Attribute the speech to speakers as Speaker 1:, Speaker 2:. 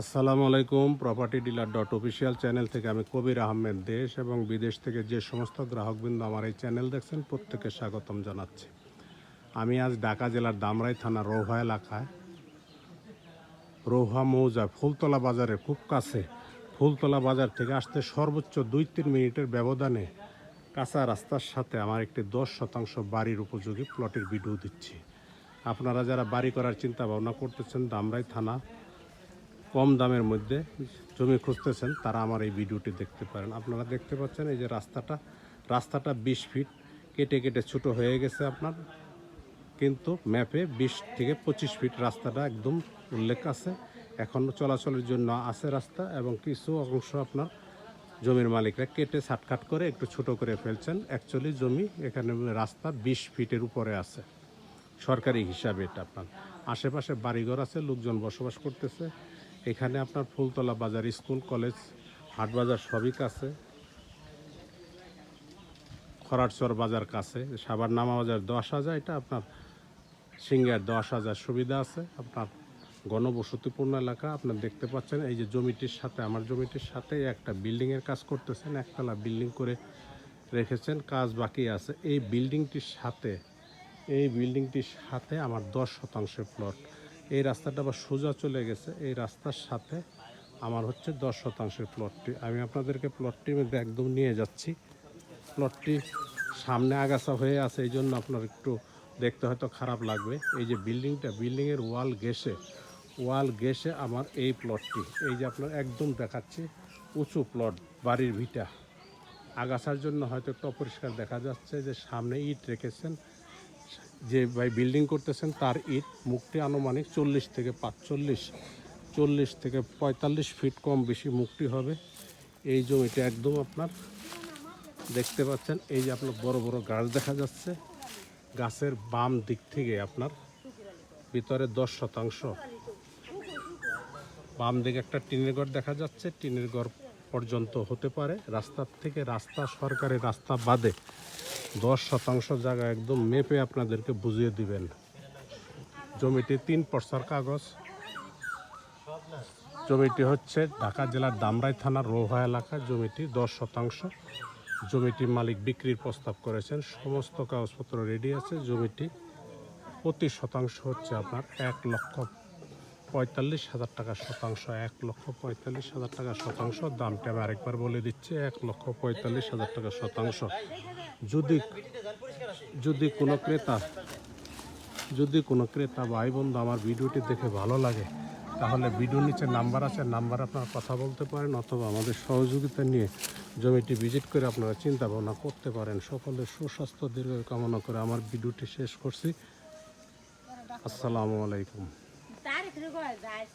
Speaker 1: আসসালামু আলাইকুম property dealer dot official channel থেকে আমি কবির আহমেদ। দেশ এবং বিদেশ থেকে যে সমস্ত গ্রাহকবৃন্দ আমার এই চ্যানেল দেখছেন প্রত্যেকে স্বাগতম জানাচ্ছি। আমি আজ ঢাকা জেলার দামরাই থানা রৌহা এলাকায়। রৌহা মৌজা ফুলতলা বাজারের খুব কাছে। ফুলতলা বাজার থেকে আসতে সর্বোচ্চ দুই তিন মিনিটের ব্যবধানে কাঁচা রাস্তার সাথে আমার একটি দশ শতাংশ বাড়ির উপযোগী প্লটের ভিডিও দিচ্ছি। আপনারা যারা বাড়ি করার চিন্তা ভাবনা করতেছেন, দামরাই থানা কম দামের মধ্যে জমি খুঁজতেছেন, তারা আমার এই ভিডিওটি দেখতে পারেন। আপনারা দেখতে পাচ্ছেন এই যে রাস্তাটা রাস্তাটা বিশ ফিট, কেটে কেটে ছোট হয়ে গেছে আপনার। কিন্তু ম্যাপে বিশ থেকে পঁচিশ ফিট রাস্তাটা একদম উল্লেখ আছে। এখন চলাচলের জন্য আছে রাস্তা এবং কিছু অংশ আপনার জমির মালিকরা কেটে ছাটকাট করে একটু ছোট করে ফেলছেন। অ্যাকচুয়ালি জমি এখানে রাস্তা বিশ ফিটের উপরে আছে। সরকারি হিসাবে এটা আপনার। আশেপাশে বাড়িঘর আছে, লোকজন বসবাস করতেছে। এখানে আপনার ফুলতলা বাজার, স্কুল, কলেজ, হাট বাজার সবই কাছে। খরারচর বাজার কাছে। সাবার নামা বাজার দশ হাজার, এটা আপনার সিঙ্গার দশ হাজার সুবিধা আছে। আপনার গণবসতিপূর্ণ এলাকা, আপনার দেখতে পাচ্ছেন, এই যে জমিটির সাথে, আমার জমিটির সাথে একটা বিল্ডিংয়ের কাজ করতেছেন, একতলা বিল্ডিং করে রেখেছেন, কাজ বাকি আছে। এই বিল্ডিংটির সাথে, এই বিল্ডিংটির সাথে আমার দশ শতাংশের প্লট এই রাস্তাটা আবার সোজা চলে গেছে। এই রাস্তার সাথে আমার হচ্ছে দশ শতাংশের প্লটটি আমি আপনাদেরকে প্লটটির মধ্যে একদম নিয়ে যাচ্ছি। প্লটটি সামনে আগাছা হয়ে আছে, এই জন্য আপনার একটু দেখতে হয়তো খারাপ লাগবে। এই যে বিল্ডিংটা বিল্ডিংয়ের ওয়াল গেসে ওয়াল গেসে আমার এই প্লটটি এই যে আপনার একদম দেখাচ্ছি, উঁচু প্লট বাড়ির ভিটা। আগাছার জন্য হয়তো একটু অপরিষ্কার দেখা যাচ্ছে যে সামনে ইট রেখেছেন। যে ভাই বিল্ডিং করতেছেন, তার ইট মুখটি আনুমানিক চল্লিশ থেকে পাঁচচল্লিশ, চল্লিশ থেকে পঁয়তাল্লিশ ফিট কম বেশি মুখটি হবে। এই জমিটা একদম আপনার দেখতে পাচ্ছেন, এই যে আপনার বড় বড় গাছ দেখা যাচ্ছে। গাছের বাম দিক থেকে আপনার ভিতরে দশ শতাংশ। বাম দিকে একটা টিনের ঘর দেখা যাচ্ছে, টিনের ঘর পর্যন্ত হতে পারে। রাস্তার থেকে রাস্তা, সরকারি রাস্তা বাদে দশ শতাংশ জায়গা একদম মেপে আপনাদেরকে বুঝিয়ে দিবেন। জমিটি তিন পর্সার কাগজ। জমিটি হচ্ছে ঢাকা জেলার দামরাই থানার রোহা এলাকা। জমিটি দশ শতাংশ। জমিটি মালিক বিক্রির প্রস্তাব করেছেন। সমস্ত কাগজপত্র রেডি আছে। জমিটি প্রতি শতাংশ হচ্ছে আপনার এক লক্ষ পঁয়তাল্লিশ হাজার টাকা শতাংশ, এক লক্ষ পঁয়তাল্লিশ হাজার টাকা শতাংশ। দামটা আমি আরেকবার বলে দিচ্ছি, এক লক্ষ পঁয়তাল্লিশ হাজার টাকা শতাংশ। যদি যদি কোনো ক্রেতা, যদি কোনো ক্রেতা ভাই বন্ধু আমার ভিডিওটি দেখে ভালো লাগে, তাহলে ভিডিওর নিচে নাম্বার আছে, নাম্বার আপনারা কথা বলতে পারেন অথবা আমাদের সহযোগিতা নিয়ে জমিটি ভিজিট করে আপনারা চিন্তা ভাবনা করতে পারেন। সকলের সুস্বাস্থ্য দীর্ঘ কামনা করে আমার ভিডিওটি শেষ করছি। আসসালামু আলাইকুম।
Speaker 2: Gregório, vai,